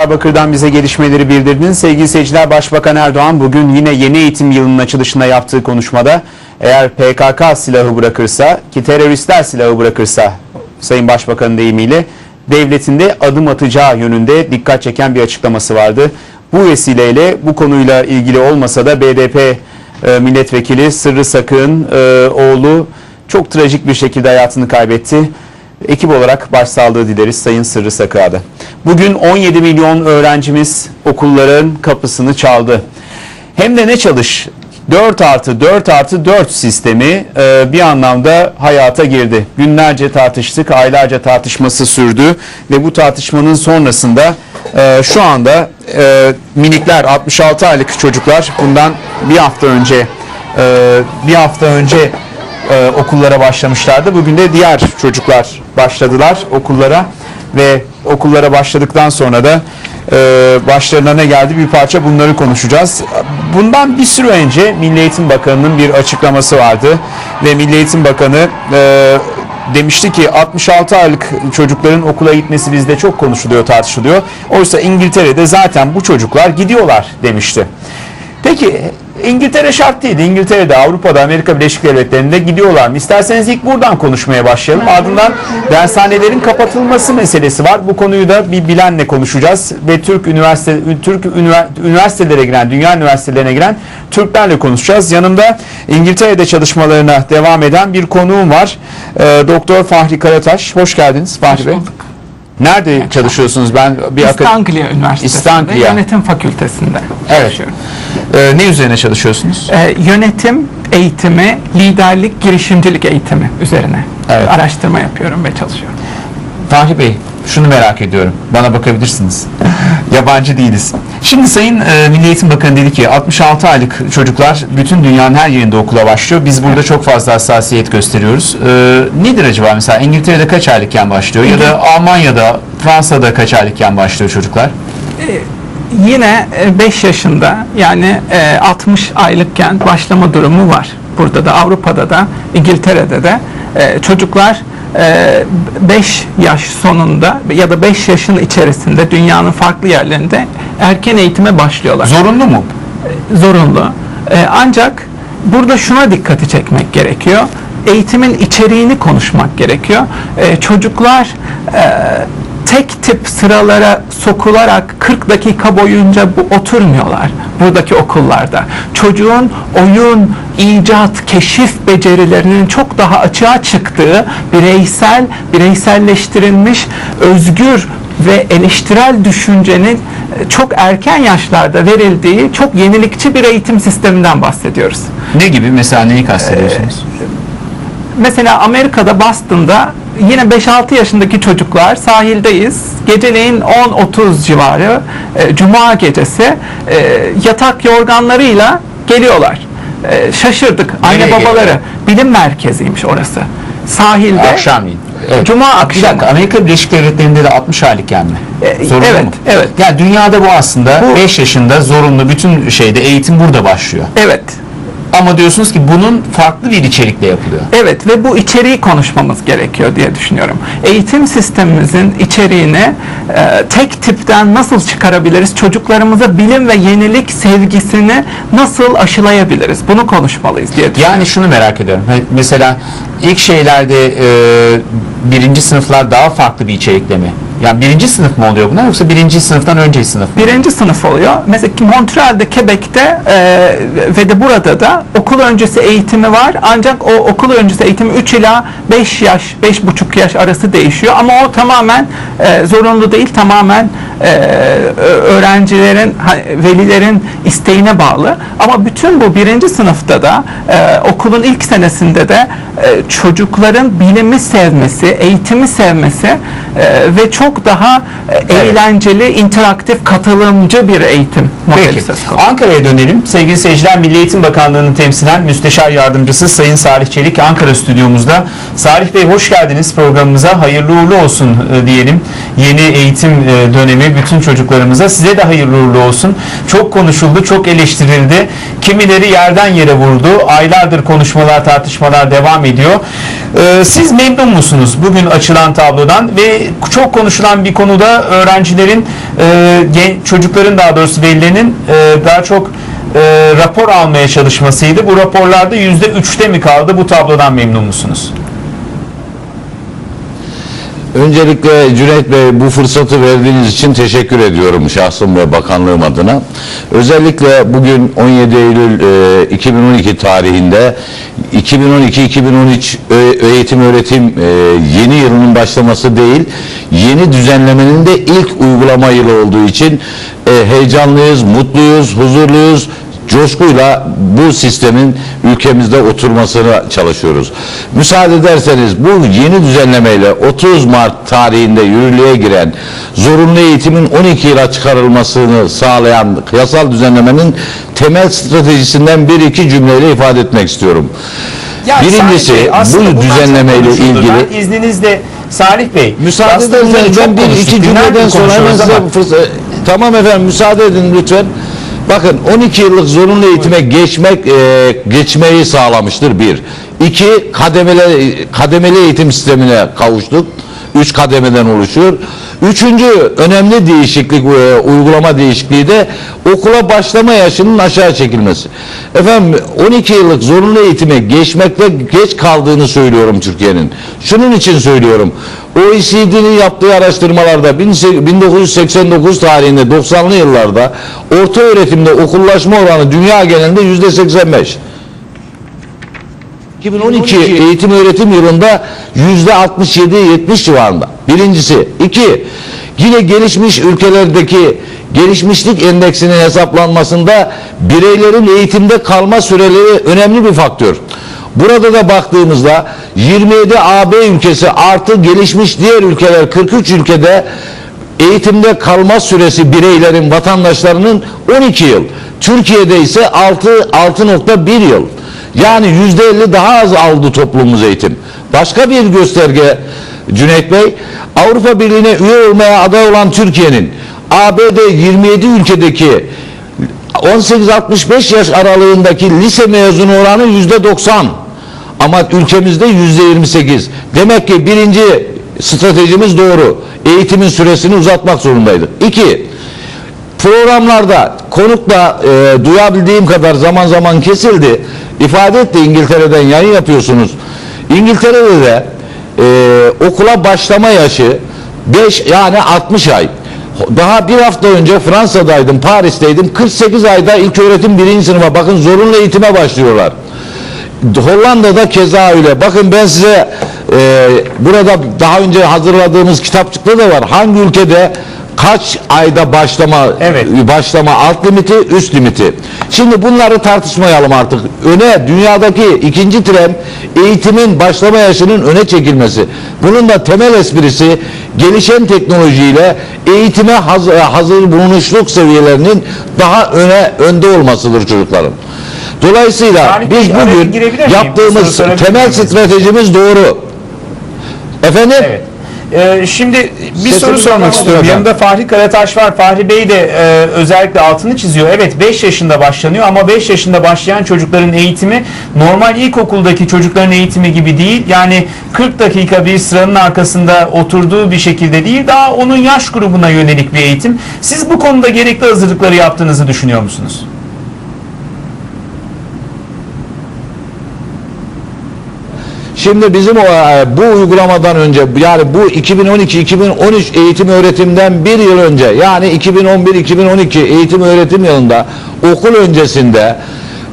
Diyarbakır'dan bize gelişmeleri bildirdiniz. Sevgili seyirciler Başbakan Erdoğan bugün yine yeni eğitim yılının açılışında yaptığı konuşmada eğer PKK silahı bırakırsa ki teröristler silahı bırakırsa Sayın Başbakanın deyimiyle devletinde adım atacağı yönünde dikkat çeken bir açıklaması vardı. Bu vesileyle bu konuyla ilgili olmasa da BDP e, milletvekili Sırrı Sakın e, oğlu çok trajik bir şekilde hayatını kaybetti. Ekip olarak başsağlığı dileriz Sayın Sırrı Sakı'da. Bugün 17 milyon öğrencimiz okulların kapısını çaldı. Hem de ne çalış? 4 artı 4 artı 4 sistemi e, bir anlamda hayata girdi. Günlerce tartıştık, aylarca tartışması sürdü ve bu tartışmanın sonrasında e, şu anda e, minikler 66 aylık çocuklar bundan bir hafta önce e, bir hafta önce e, okullara başlamışlardı. Bugün de diğer çocuklar başladılar okullara ve okullara başladıktan sonra da e, başlarına ne geldi bir parça bunları konuşacağız. Bundan bir süre önce Milli Eğitim Bakanı'nın bir açıklaması vardı ve Milli Eğitim Bakanı e, demişti ki 66 aylık çocukların okula gitmesi bizde çok konuşuluyor tartışılıyor. Oysa İngiltere'de zaten bu çocuklar gidiyorlar demişti. Peki İngiltere şart değildi. İngiltere'de, Avrupa'da, Amerika Birleşik Devletleri'nde gidiyorlar mı? İsterseniz ilk buradan konuşmaya başlayalım. Ardından dershanelerin kapatılması meselesi var. Bu konuyu da bir bilenle konuşacağız ve Türk üniversite Türk ünivers- üniversitelere giren, dünya üniversitelerine giren Türklerle konuşacağız. Yanımda İngiltere'de çalışmalarına devam eden bir konuğum var. Ee, Doktor Fahri Karataş. Hoş geldiniz Fahri Bey. bulduk. Nerede çalışıyorsunuz? Ben bir İst akad- Anglia Üniversitesi'nde İstanglia. yönetim fakültesinde Evet. çalışıyorum. Ee, ne üzerine çalışıyorsunuz? Ee, yönetim eğitimi, liderlik, girişimcilik eğitimi üzerine Evet. araştırma yapıyorum ve çalışıyorum. Fahri Bey, şunu merak ediyorum. Bana bakabilirsiniz. Yabancı değiliz. Şimdi Sayın e, Milli Eğitim Bakanı dedi ki 66 aylık çocuklar bütün dünyanın her yerinde okula başlıyor. Biz burada çok fazla hassasiyet gösteriyoruz. E, nedir acaba mesela İngiltere'de kaç aylıkken başlıyor ya da Almanya'da, Fransa'da kaç aylıkken başlıyor çocuklar? Yine 5 yaşında yani e, 60 aylıkken başlama durumu var. Burada da Avrupa'da da İngiltere'de de e, çocuklar 5 yaş sonunda ya da 5 yaşın içerisinde dünyanın farklı yerlerinde erken eğitime başlıyorlar. Zorunlu mu? zorunlu. Ee, ancak burada şuna dikkati çekmek gerekiyor. Eğitimin içeriğini konuşmak gerekiyor. Ee, çocuklar e, tip sıralara sokularak 40 dakika boyunca bu oturmuyorlar buradaki okullarda. Çocuğun oyun, icat, keşif becerilerinin çok daha açığa çıktığı bireysel, bireyselleştirilmiş, özgür ve eleştirel düşüncenin e, çok erken yaşlarda verildiği çok yenilikçi bir eğitim sisteminden bahsediyoruz. Ne gibi? Mesela neyi kastediyorsunuz? Mesela Amerika'da Boston'da yine 5-6 yaşındaki çocuklar sahildeyiz. Geceleyin 10-30 civarı e, cuma gecesi e, yatak yorganlarıyla geliyorlar. E, şaşırdık. Anne Nereye babaları. geliyorlar? Bilim merkeziymiş orası. Sahilde. Akşamleyin. Evet. Cuma Bir akşamı. dakika Amerika Birleşik Devletleri'nde de 60 aylıkken mi? E, Zorunlu evet, mu? evet. Yani dünyada bu aslında Bu- 5 yaşında zorunlu bütün şeyde eğitim burada başlıyor. Evet. Ama diyorsunuz ki bunun farklı bir içerikle yapılıyor. Evet ve bu içeriği konuşmamız gerekiyor diye düşünüyorum. Eğitim sistemimizin içeriğini e, tek tipten nasıl çıkarabiliriz? Çocuklarımıza bilim ve yenilik sevgisini nasıl aşılayabiliriz? Bunu konuşmalıyız diye düşünüyorum. Yani şunu merak ediyorum. Hani Mesela ilk şeylerde e, birinci sınıflar daha farklı bir içerikle mi? Yani birinci sınıf mı oluyor bunlar yoksa birinci sınıftan önceki sınıf mı? Birinci sınıf oluyor. Mesela Montreal'de, Quebec'te e, ve de burada da okul öncesi eğitimi var. Ancak o okul öncesi eğitimi 3 ila 5 yaş, 5,5 yaş arası değişiyor. Ama o tamamen e, zorunlu değil. Tamamen e, öğrencilerin, velilerin isteğine bağlı. Ama bütün bu birinci sınıfta da e, okulun ilk senesinde de e, çocukların bilimi sevmesi, eğitimi sevmesi e, ve çok daha e, eğlenceli, interaktif, katılımcı bir eğitim modeli Peki. söz konusu. Ankara'ya dönelim. Sevgili seyirciler Milli Eğitim Bakanlığı'nın temsilen Müsteşar Yardımcısı Sayın Salih Çelik Ankara stüdyomuzda. Salih Bey hoş geldiniz programımıza. Hayırlı uğurlu olsun e, diyelim. Yeni eğitim e, dönemi bütün çocuklarımıza. Size de hayırlı uğurlu olsun. Çok konuşuldu, çok eleştirildi. Kimileri yerden yere vurdu. Aylardır konuşmalar, tartışmalar devam ediyor. Siz memnun musunuz bugün açılan tablodan ve çok konuşulan konuşulan bir konuda öğrencilerin, e, çocukların daha doğrusu velilerinin e, daha çok e, rapor almaya çalışmasıydı. Bu raporlarda yüzde üçte mi kaldı? Bu tablodan memnun musunuz? Öncelikle Cüneyt Bey bu fırsatı verdiğiniz için teşekkür ediyorum şahsım ve bakanlığım adına. Özellikle bugün 17 Eylül e, 2012 tarihinde 2012-2013 ö- eğitim öğretim e, yeni yılının başlaması değil, yeni düzenlemenin de ilk uygulama yılı olduğu için e, heyecanlıyız, mutluyuz, huzurluyuz, coşkuyla bu sistemin ülkemizde oturmasına çalışıyoruz. Müsaade ederseniz bu yeni düzenlemeyle 30 Mart tarihinde yürürlüğe giren zorunlu eğitimin 12 yıla çıkarılmasını sağlayan yasal düzenlemenin temel stratejisinden bir iki cümleyle ifade etmek istiyorum. Birincisi Salih Bey, aslında bu düzenlemeyle ilgili Ben izninizle Salih Bey. Müsaade ederseniz ben bir iki cümleden sonra hemen size fırsat... Tamam efendim müsaade edin lütfen. Bakın 12 yıllık zorunlu eğitime geçmek e, geçmeyi sağlamıştır bir. İki kademeli kademeli eğitim sistemine kavuştuk. Üç kademeden oluşuyor. Üçüncü önemli değişiklik e, uygulama değişikliği de okula başlama yaşının aşağı çekilmesi. Efendim 12 yıllık zorunlu eğitime geçmekte geç kaldığını söylüyorum Türkiye'nin. Şunun için söylüyorum. OECD'nin yaptığı araştırmalarda 1989 tarihinde 90'lı yıllarda orta öğretimde okullaşma oranı dünya genelinde yüzde 85. 2012 eğitim öğretim yılında yüzde 67-70 civarında. Birincisi. iki Yine gelişmiş ülkelerdeki gelişmişlik endeksinin hesaplanmasında bireylerin eğitimde kalma süreleri önemli bir faktör. Burada da baktığımızda 27 AB ülkesi artı gelişmiş diğer ülkeler 43 ülkede eğitimde kalma süresi bireylerin vatandaşlarının 12 yıl. Türkiye'de ise 6 6.1 yıl. Yani yüzde elli daha az aldı toplumumuz eğitim. Başka bir gösterge Cüneyt Bey, Avrupa Birliği'ne üye olmaya aday olan Türkiye'nin ABD 27 ülkedeki 18-65 yaş aralığındaki lise mezunu oranı yüzde 90. Ama ülkemizde yüzde 28. Demek ki birinci stratejimiz doğru. Eğitimin süresini uzatmak zorundaydık. İki, programlarda konukla e, duyabildiğim kadar zaman zaman kesildi. İfade etti İngiltere'den yayın yapıyorsunuz. İngiltere'de de e, okula başlama yaşı 5 yani 60 ay. Daha bir hafta önce Fransa'daydım, Paris'teydim. 48 ayda ilk öğretim birinci sınıfa bakın zorunlu eğitime başlıyorlar. Hollanda'da keza öyle. Bakın ben size e, burada daha önce hazırladığımız kitapçıkta da var. Hangi ülkede kaç ayda başlama Evet. başlama alt limiti üst limiti. Şimdi bunları tartışmayalım artık. Öne dünyadaki ikinci trend eğitimin başlama yaşının öne çekilmesi. Bunun da temel esprisi gelişen teknolojiyle eğitime hazır, hazır bulunuşluk seviyelerinin daha öne önde olmasıdır çocukların. Dolayısıyla Bey, biz bugün yaptığımız temel stratejimiz doğru. Efendim? Evet. Ee, şimdi bir soru sormak istiyorum. Yanımda Fahri Karataş var. Fahri Bey de e, özellikle altını çiziyor. Evet 5 yaşında başlanıyor ama 5 yaşında başlayan çocukların eğitimi normal ilkokuldaki çocukların eğitimi gibi değil. Yani 40 dakika bir sıranın arkasında oturduğu bir şekilde değil. Daha onun yaş grubuna yönelik bir eğitim. Siz bu konuda gerekli hazırlıkları yaptığınızı düşünüyor musunuz? Şimdi bizim o e, bu uygulamadan önce yani bu 2012-2013 eğitim öğretimden bir yıl önce yani 2011-2012 eğitim öğretim yılında okul öncesinde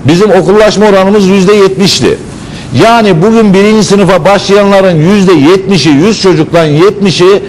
bizim okullaşma oranımız yüzde yetmişti. Yani bugün birinci sınıfa başlayanların yüzde yetmişi, yüz çocuktan yetmişi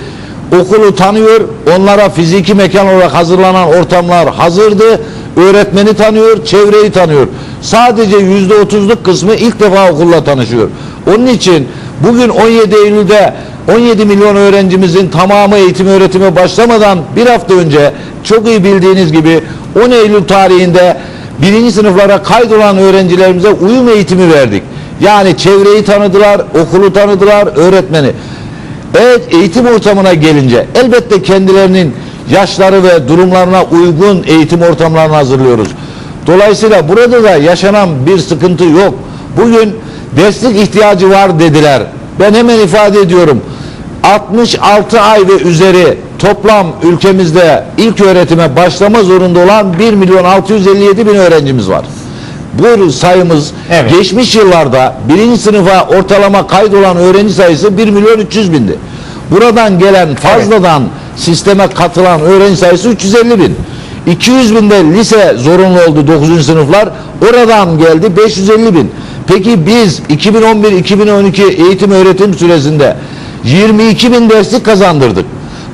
okulu tanıyor, onlara fiziki mekan olarak hazırlanan ortamlar hazırdı, öğretmeni tanıyor, çevreyi tanıyor. Sadece yüzde otuzluk kısmı ilk defa okulla tanışıyor. Onun için bugün 17 Eylül'de 17 milyon öğrencimizin tamamı eğitim öğretime başlamadan bir hafta önce çok iyi bildiğiniz gibi 10 Eylül tarihinde birinci sınıflara kaydolan öğrencilerimize uyum eğitimi verdik. Yani çevreyi tanıdılar, okulu tanıdılar, öğretmeni. Evet eğitim ortamına gelince elbette kendilerinin yaşları ve durumlarına uygun eğitim ortamlarını hazırlıyoruz. Dolayısıyla burada da yaşanan bir sıkıntı yok. Bugün destek ihtiyacı var dediler. Ben hemen ifade ediyorum. 66 ay ve üzeri toplam ülkemizde ilk öğretime başlama zorunda olan 1 milyon 657 bin öğrencimiz var. Bu sayımız Evet. geçmiş yıllarda birinci sınıfa ortalama kaydolan öğrenci sayısı 1 milyon 300 bindi. Buradan gelen fazladan sisteme katılan öğrenci sayısı 350 bin. 200 binde lise zorunlu oldu 9. sınıflar. Oradan geldi 550 bin. Peki biz 2011-2012 eğitim öğretim süresinde 22 bin derslik kazandırdık.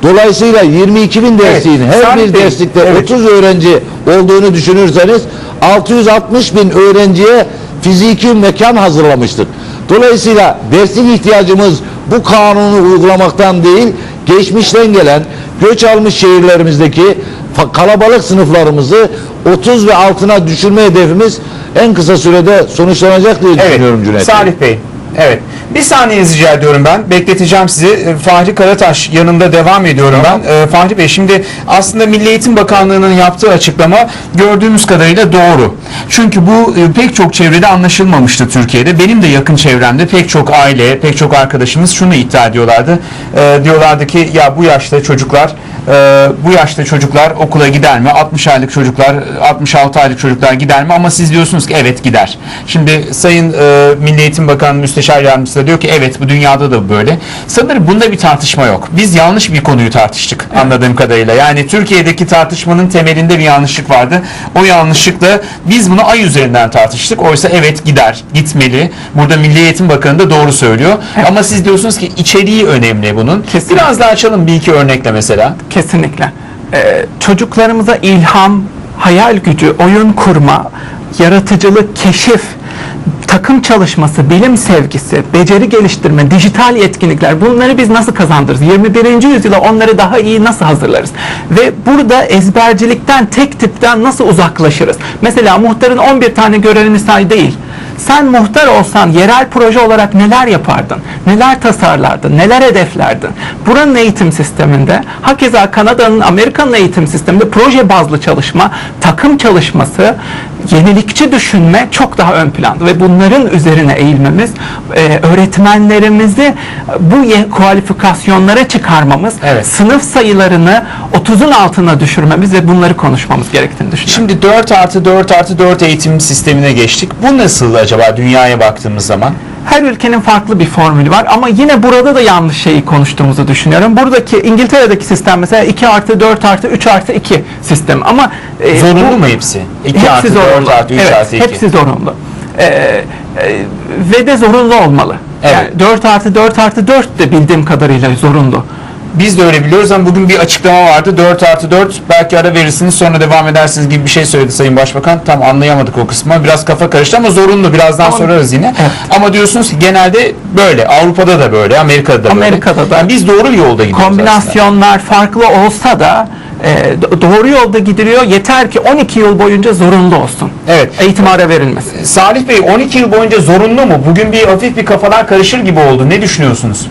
Dolayısıyla 22 bin dersliğin her Salih bir derslikte evet. 30 öğrenci olduğunu düşünürseniz 660 bin öğrenciye fiziki mekan hazırlamıştık. Dolayısıyla derslik ihtiyacımız bu kanunu uygulamaktan değil, geçmişten gelen göç almış şehirlerimizdeki kalabalık sınıflarımızı 30 ve altına düşürme hedefimiz en kısa sürede sonuçlanacak diye düşünüyorum Evet. Cüneyt Bey. Salih Bey. Evet. Bir saniye rica ediyorum ben. Bekleteceğim sizi. Ee, Fahri Karataş yanında devam ediyorum ben. Ee, Fahri Bey şimdi aslında Milli Eğitim Bakanlığı'nın yaptığı açıklama gördüğümüz kadarıyla doğru. Çünkü bu e, pek çok çevrede anlaşılmamıştı Türkiye'de. Benim de yakın çevremde pek çok aile, pek çok arkadaşımız şunu iddia ediyorlardı. Ee, diyorlardı ki ya bu yaşta çocuklar e, bu yaşta çocuklar okula gider mi? 60 aylık çocuklar, 66 aylık çocuklar gider mi? Ama siz diyorsunuz ki evet gider. Şimdi Sayın e, Milli Eğitim Bakanı Müsteşar Yardımcısı da diyor ki evet bu dünyada da böyle. Sanırım bunda bir tartışma yok. Biz yanlış bir konuyu tartıştık anladığım kadarıyla. Yani Türkiye'deki tartışmanın temelinde bir yanlışlık vardı. O yanlışlıkla biz bunu ay üzerinden tartıştık. Oysa evet gider, gitmeli. Burada Milli Eğitim Bakanı da doğru söylüyor. Ama siz diyorsunuz ki içeriği önemli bunun. Kesinlikle. Biraz daha açalım bir iki örnekle mesela. Kesinlikle. Ee, çocuklarımıza ilham, hayal gücü, oyun kurma, yaratıcılık, keşif, takım çalışması, bilim sevgisi, beceri geliştirme, dijital yetkinlikler bunları biz nasıl kazandırırız? 21. yüzyıla onları daha iyi nasıl hazırlarız? Ve burada ezbercilikten, tek tipten nasıl uzaklaşırız? Mesela muhtarın 11 tane görevini say değil. Sen muhtar olsan yerel proje olarak neler yapardın? Neler tasarlardın? Neler hedeflerdin? Buranın eğitim sisteminde, hakeza Kanada'nın, Amerika'nın eğitim sisteminde proje bazlı çalışma, takım çalışması, yenilikçi düşünme çok daha ön planda ve bunların üzerine eğilmemiz, e, öğretmenlerimizi bu kualifikasyonlara çıkarmamız, Evet. sınıf sayılarını 30'un altına düşürmemiz ve bunları konuşmamız gerektiğini düşünüyorum. Şimdi 4 artı 4 artı 4 eğitim sistemine geçtik. Bu nasıl acaba dünyaya baktığımız zaman? Her ülkenin farklı bir formülü var ama yine burada da yanlış şeyi konuştuğumuzu düşünüyorum. Buradaki İngiltere'deki sistem mesela 2 artı 4 artı 3 artı 2 sistem ama e, Zorunlu bu- mu hepsi? 2 hepsi artı zorunlu. 4 artı 3 evet, artı 2. Hepsi zorunlu. E, e, ve de zorunlu olmalı. Evet. Yani 4 artı 4 artı 4 de bildiğim kadarıyla zorunlu. Biz de öyle biliyoruz ama bugün bir açıklama vardı. 4 artı 4 belki ara verirsiniz sonra devam edersiniz gibi bir şey söyledi Sayın Başbakan. Tam anlayamadık o kısmı. Biraz kafa karıştı ama zorunlu. Birazdan Ama- sorarız yine. Evet. Ama diyorsunuz ki genelde böyle. Avrupa'da da böyle. Amerika'da da böyle. Amerika'da da. Yani biz doğru yolda gidiyoruz aslında. Kombinasyonlar farklı olsa da e, do- doğru yolda gidiliyor. Yeter ki 12 yıl boyunca zorunlu olsun. Evet. Eğitim ara verilmesin. Salih Bey 12 yıl boyunca zorunlu mu? Bugün bir hafif bir kafalar karışır gibi oldu. Ne düşünüyorsunuz?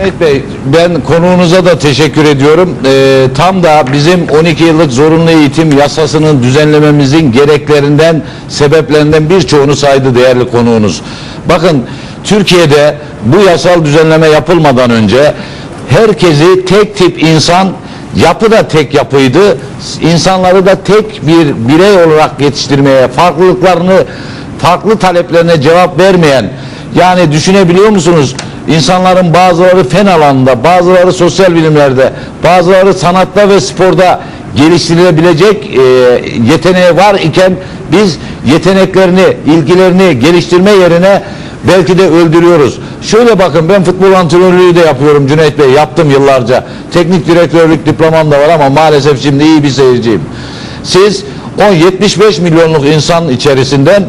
Evet Bey, ben konuğunuza da teşekkür ediyorum. Ee, tam da bizim 12 yıllık zorunlu eğitim yasasının düzenlememizin gereklerinden, sebeplerinden birçoğunu saydı değerli konuğunuz. Bakın Türkiye'de bu yasal düzenleme yapılmadan önce herkesi tek tip insan yapı da tek yapıydı. İnsanları da tek bir birey olarak yetiştirmeye, farklılıklarını, farklı taleplerine cevap vermeyen yani düşünebiliyor musunuz? İnsanların bazıları fen alanında, bazıları sosyal bilimlerde, bazıları sanatta ve sporda geliştirilebilecek e, yeteneği var iken biz yeteneklerini, ilgilerini geliştirme yerine belki de öldürüyoruz. Şöyle bakın ben futbol antrenörlüğü de yapıyorum Cüneyt Bey. Yaptım yıllarca. Teknik direktörlük diplomam da var ama maalesef şimdi iyi bir seyirciyim. Siz o 75 milyonluk insan içerisinden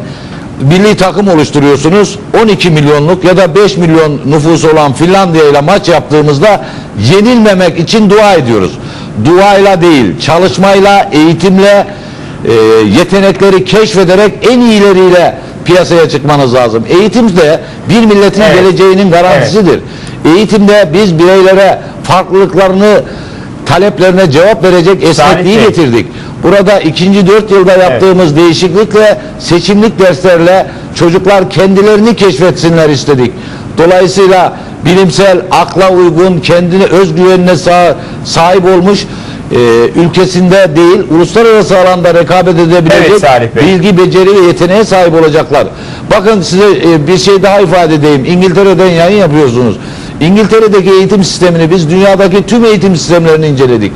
milli takım oluşturuyorsunuz. 12 milyonluk ya da 5 milyon nüfusu olan Finlandiya ile maç yaptığımızda yenilmemek için dua ediyoruz. Duayla değil, çalışmayla, eğitimle, e, yetenekleri keşfederek en iyileriyle piyasaya çıkmanız lazım. Eğitim de bir milletin Evet. geleceğinin garantisidir. Eğitimde biz bireylere farklılıklarını taleplerine cevap verecek esnekliği getirdik. Burada ikinci dört yılda yaptığımız değişiklikle seçimlik derslerle çocuklar kendilerini keşfetsinler istedik. Dolayısıyla bilimsel, akla uygun, kendine özgüvenine sah- sahip olmuş e, ülkesinde değil, uluslararası alanda rekabet edebilecek Evet, bilgi, beceri ve yeteneğe sahip olacaklar. Bakın size e, bir şey daha ifade edeyim. İngiltere'den yayın yapıyorsunuz. İngiltere'deki eğitim sistemini biz dünyadaki tüm eğitim sistemlerini inceledik.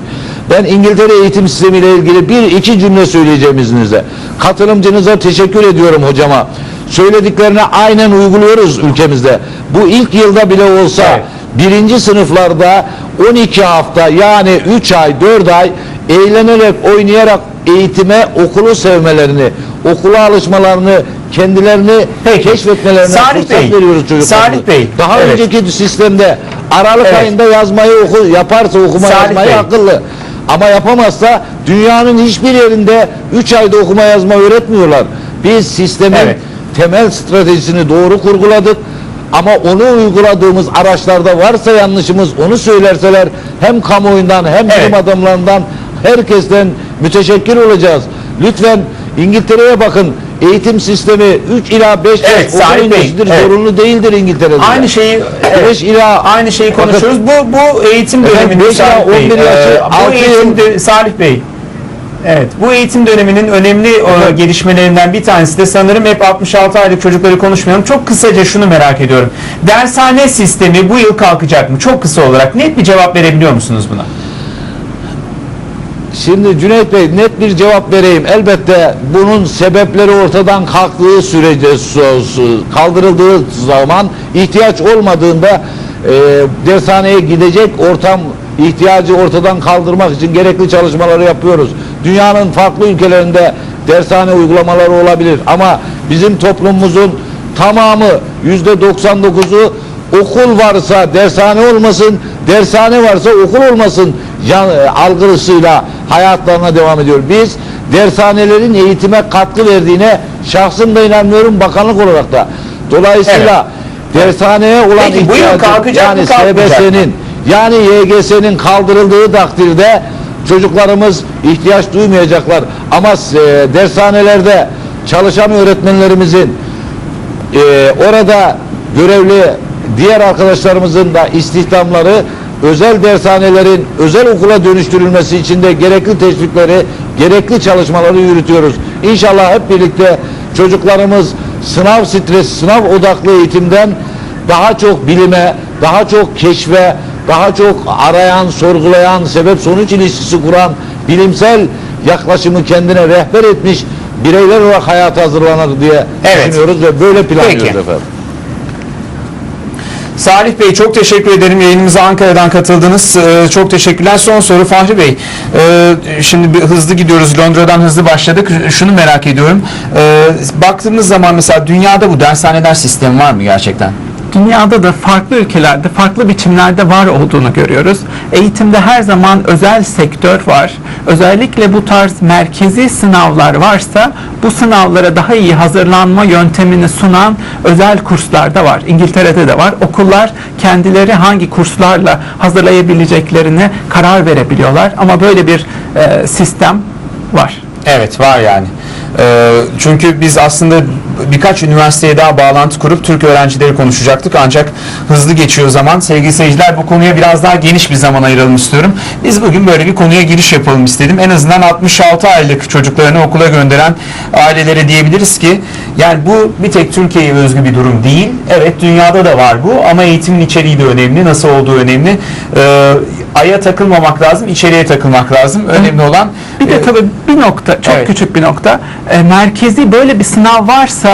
Ben İngiltere eğitim sistemiyle ilgili bir iki cümle söyleyeceğim izninizle. Katılımcınıza teşekkür ediyorum hocama. Söylediklerine aynen uyguluyoruz ülkemizde. Bu ilk yılda bile olsa Evet. birinci sınıflarda 12 hafta yani 3 ay 4 ay eğlenerek oynayarak eğitime okulu sevmelerini okula alışmalarını kendilerini Peki. keşfetmelerine Salih fırsat Bey, veriyoruz çocuklarımıza. Salih Bey, Daha evet. önceki sistemde Aralık Evet. ayında yazmayı oku, yaparsa okuma Salih yazmayı Bey. akıllı. Ama yapamazsa dünyanın hiçbir yerinde 3 ayda okuma yazma öğretmiyorlar. Biz sistemin Evet. temel stratejisini doğru kurguladık. Ama onu uyguladığımız araçlarda varsa yanlışımız onu söylerseler hem kamuoyundan hem Evet. bilim adamlarından herkesten müteşekkir olacağız. Lütfen İngiltere'ye bakın. Eğitim sistemi 3 ila 5 Evet, yaş okul öncesidir. evet. Zorunlu değildir İngiltere'de. Aynı şeyi evet, Beş ila- aynı şeyi Bakın- konuşuyoruz. Bu bu eğitim döneminin beş ila Salih Bey, 11 yaşı, e, bu altı eğitim yıl- dö- Salih Bey. Evet, bu eğitim döneminin önemli e, gelişmelerinden bir tanesi de sanırım hep 66 aylık çocukları konuşmayalım. Çok kısaca şunu merak ediyorum. Dershane sistemi bu yıl kalkacak mı? Çok kısa olarak net bir cevap verebiliyor musunuz buna? Şimdi Cüneyt Bey net bir cevap vereyim. Elbette bunun sebepleri ortadan kalktığı sürece kaldırıldığı zaman ihtiyaç olmadığında e, dershaneye gidecek ortam ihtiyacı ortadan kaldırmak için gerekli çalışmaları yapıyoruz. Dünyanın farklı ülkelerinde dershane uygulamaları olabilir ama bizim toplumumuzun tamamı yüzde 99'u okul varsa dershane olmasın, dershane varsa okul olmasın can, e, algısıyla hayatlarına devam ediyor. Biz dershanelerin eğitime katkı verdiğine şahsım da inanmıyorum bakanlık olarak da. Dolayısıyla dershaneye olan Peki, bu yıl ihtiyacı kalkacak yani? SBS'nin yani YGS'nin kaldırıldığı takdirde çocuklarımız ihtiyaç duymayacaklar. Ama e, dershanelerde çalışan öğretmenlerimizin e, orada görevli diğer arkadaşlarımızın da istihdamları özel dershanelerin özel okula dönüştürülmesi için de gerekli teşvikleri, gerekli çalışmaları yürütüyoruz. İnşallah hep birlikte çocuklarımız sınav stresi, sınav odaklı eğitimden daha çok bilime, daha çok keşfe, daha çok arayan, sorgulayan, sebep sonuç ilişkisi kuran, bilimsel yaklaşımı kendine rehber etmiş bireyler olarak hayata hazırlanır diye Evet. düşünüyoruz ve böyle planlıyoruz Peki. efendim. Salih Bey çok teşekkür ederim. Yayınımıza Ankara'dan katıldınız. Ee, çok teşekkürler. Son soru Fahri Bey. Ee, şimdi bir hızlı gidiyoruz. Londra'dan hızlı başladık. Şunu merak ediyorum. Ee, baktığımız zaman mesela dünyada bu dershaneler sistemi var mı gerçekten? Dünyada da farklı ülkelerde farklı biçimlerde var olduğunu görüyoruz. Eğitimde her zaman özel sektör var. Özellikle bu tarz merkezi sınavlar varsa bu sınavlara daha iyi hazırlanma yöntemini sunan özel kurslar da var. İngiltere'de de var. Okullar kendileri hangi kurslarla hazırlayabileceklerine karar verebiliyorlar. Ama böyle bir e, sistem var. Evet var yani. Ee, çünkü biz aslında birkaç üniversiteye daha bağlantı kurup Türk öğrencileri konuşacaktık ancak hızlı geçiyor zaman. Sevgili seyirciler bu konuya biraz daha geniş bir zaman ayıralım istiyorum. Biz bugün böyle bir konuya giriş yapalım istedim. En azından 66 aylık çocuklarını okula gönderen ailelere diyebiliriz ki yani bu bir tek Türkiye'ye özgü bir durum değil. Evet dünyada da var bu ama eğitimin içeriği de önemli. Nasıl olduğu önemli. Ee, aya takılmamak lazım, içeriye takılmak lazım. Önemli olan Bir de e, tabii bir nokta, çok Evet. küçük bir nokta. E, merkezi böyle bir sınav varsa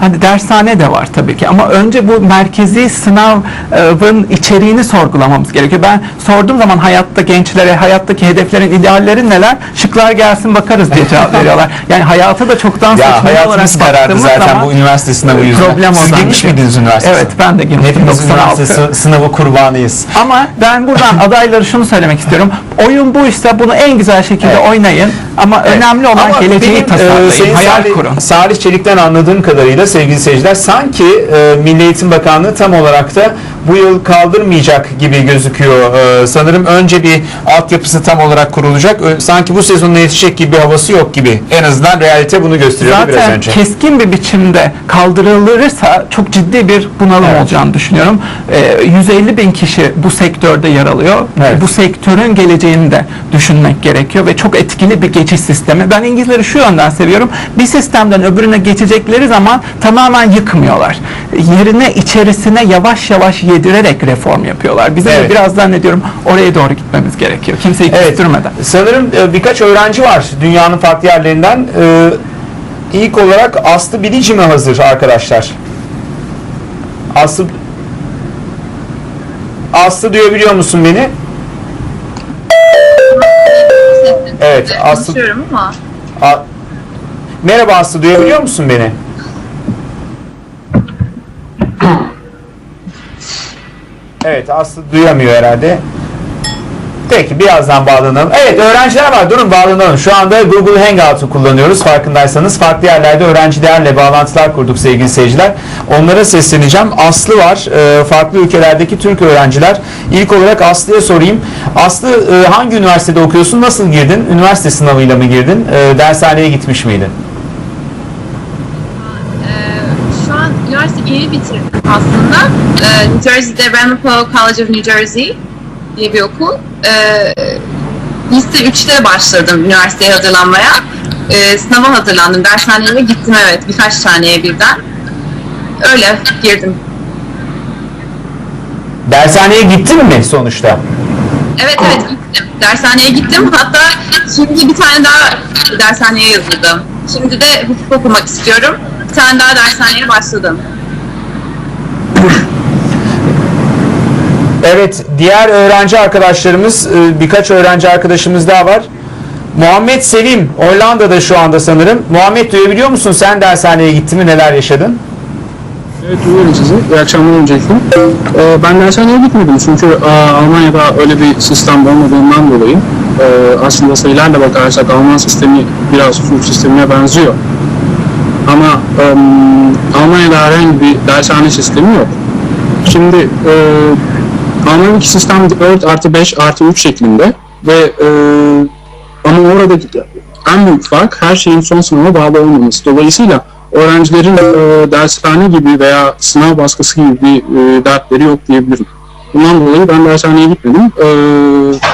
Hani dershane de var tabii ki ama önce bu merkezi sınavın içeriğini sorgulamamız gerekiyor. Ben sorduğum zaman hayatta gençlere hayattaki hedeflerin, ideallerin neler? Şıklar gelsin bakarız diye cevap veriyorlar. Yani hayatı da çoktan Ya seçmeli olarak baktığımız zaten zaman bu üniversite sınavı yüzünden. problem Siz girmiş çıkıyor. miydiniz üniversiteye? Evet ben de girmiştim Hepimiz 96. üniversite sı- sınavı kurbanıyız. Ama ben buradan adayları şunu söylemek istiyorum. Oyun buysa bunu en güzel şekilde Evet. oynayın. Ama önemli olan Ama geleceği benim, e, tasarlayın, Sayın hayal Salih, kurun. Salih Çelik'ten anladığım kadarıyla sevgili seyirciler. Sanki e, Milli Eğitim Bakanlığı tam olarak da bu yıl kaldırmayacak gibi gözüküyor. Ee, sanırım önce bir altyapısı tam olarak kurulacak. Sanki bu sezonuna yetişecek gibi bir havası yok gibi. En azından realite bunu gösteriyordu biraz Zaten önce. keskin bir biçimde kaldırılırsa çok ciddi bir bunalım Evet. olacağını düşünüyorum. Ee, 150 bin kişi bu sektörde yer alıyor. Evet. Bu sektörün geleceğini de düşünmek gerekiyor ve çok etkili bir geçiş sistemi. Ben İngilizleri şu yönden seviyorum. Bir sistemden öbürüne geçecekleri zaman tamamen yıkmıyorlar. Yerine içerisine yavaş yavaş yedirerek reform yapıyorlar. Bize de Evet. biraz zannediyorum oraya doğru gitmemiz gerekiyor. Kimseyi Evet. küstürmeden. Sanırım e, birkaç öğrenci var dünyanın farklı yerlerinden. Ee, İlk olarak Aslı Bilici mi hazır arkadaşlar? Aslı Aslı duyabiliyor musun beni? Evet, Aslı ama A- Merhaba Aslı duyabiliyor musun beni? Evet Aslı duyamıyor herhalde. Peki birazdan bağlanalım. Evet öğrenciler var durun bağlanalım. Şu anda Google Hangout'u kullanıyoruz farkındaysanız. Farklı yerlerde öğrencilerle bağlantılar kurduk sevgili seyirciler. Onlara sesleneceğim. Aslı var. Ee, farklı ülkelerdeki Türk öğrenciler. İlk olarak Aslı'ya sorayım. Aslı e, hangi üniversitede okuyorsun? Nasıl girdin? Üniversite sınavıyla mı girdin? E, dershaneye gitmiş miydin? şu an yeni bitirdim aslında. Ee, New Jersey'de Ramapo College of New Jersey diye bir okul. Ee, lise 3'te başladım üniversiteye hazırlanmaya. Ee, sınava hazırlandım. Dershaneye gittim evet birkaç taneye birden. Öyle girdim. Dershaneye gittin mi sonuçta? Evet evet gittim. Dershaneye gittim. Hatta şimdi bir tane daha dershaneye yazıldım. Şimdi de hukuk okumak istiyorum. Bir tane daha dershaneye başladım. Evet, diğer öğrenci arkadaşlarımız, e, birkaç öğrenci arkadaşımız daha var. Muhammed Selim, Hollanda'da şu anda sanırım. Muhammed duyabiliyor musun? Sen dershaneye gittin mi? Neler yaşadın? Evet duyuyorum sizi. İyi akşamlar öncelikle. Ee, ben dershaneye gitmedim çünkü e, Almanya'da öyle bir sistem olmadığından dolayı e, aslında sayılarla bakarsak Alman sistemi biraz Türk sistemine benziyor. Ama e, Almanya'da herhangi bir dershane sistemi yok. Şimdi e, Almanya'daki sistem 4 artı 5 artı 3 şeklinde ve e, ama oradaki en büyük fark her şeyin son sınava bağlı olmaması. Dolayısıyla öğrencilerin e, dershane gibi veya sınav baskısı gibi bir e, dertleri yok diyebilirim. Bundan dolayı ben dershaneye gitmedim. E,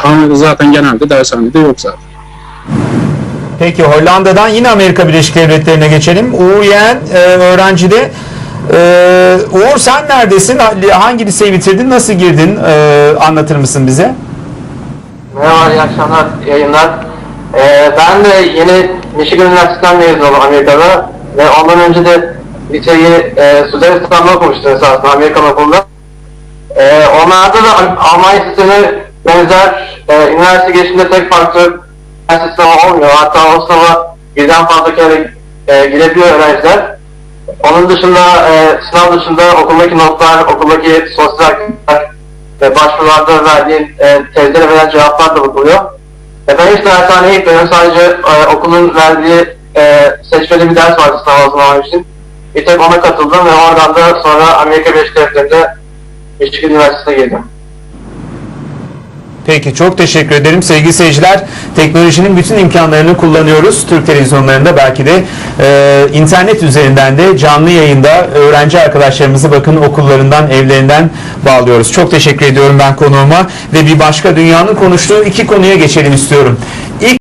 Almanya'da zaten genelde dershanede yok zaten. Peki Hollanda'dan yine Amerika Birleşik Devletleri'ne geçelim. Uğur Yeğen e, öğrencide. E, Uğur sen neredesin? Ha- Hangi liseyi bitirdin? Nasıl girdin? E, anlatır mısın bize? Merhaba, iyi akşamlar, yayınlar. Ee, ben de yeni Michigan Üniversitesi'nden mezun oldum Amerika'da ve ondan önce de liseyi e, Sudan okumuştum esasında Amerikan okulunda. Ee, onlarda da Al- Almanya sistemi benzer, e, üniversite geçtiğinde tek farklı üniversite sınavı olmuyor. Hatta o sınava birden fazla kere e, girebiliyor öğrenciler. Onun dışında, e, sınav dışında okuldaki notlar, okuldaki sosyal aktiviteler, ve başvurularda verdiğin e, tezlere veren cevaplar da bakılıyor. E, ben hiç dershaneye gitmiyorum. Sadece e, okulun verdiği e, seçmeli bir ders vardı sınav hazırlamak için. Bir tek ona katıldım ve oradan da sonra Amerika Birleşik Devletleri'nde Michigan Üniversitesi'ne girdim. Peki çok teşekkür ederim sevgili seyirciler. Teknolojinin bütün imkanlarını kullanıyoruz. Türk televizyonlarında belki de e, internet üzerinden de canlı yayında öğrenci arkadaşlarımızı bakın okullarından, evlerinden bağlıyoruz. Çok teşekkür ediyorum ben konuğuma ve bir başka dünyanın konuştuğu iki konuya geçelim istiyorum. İlk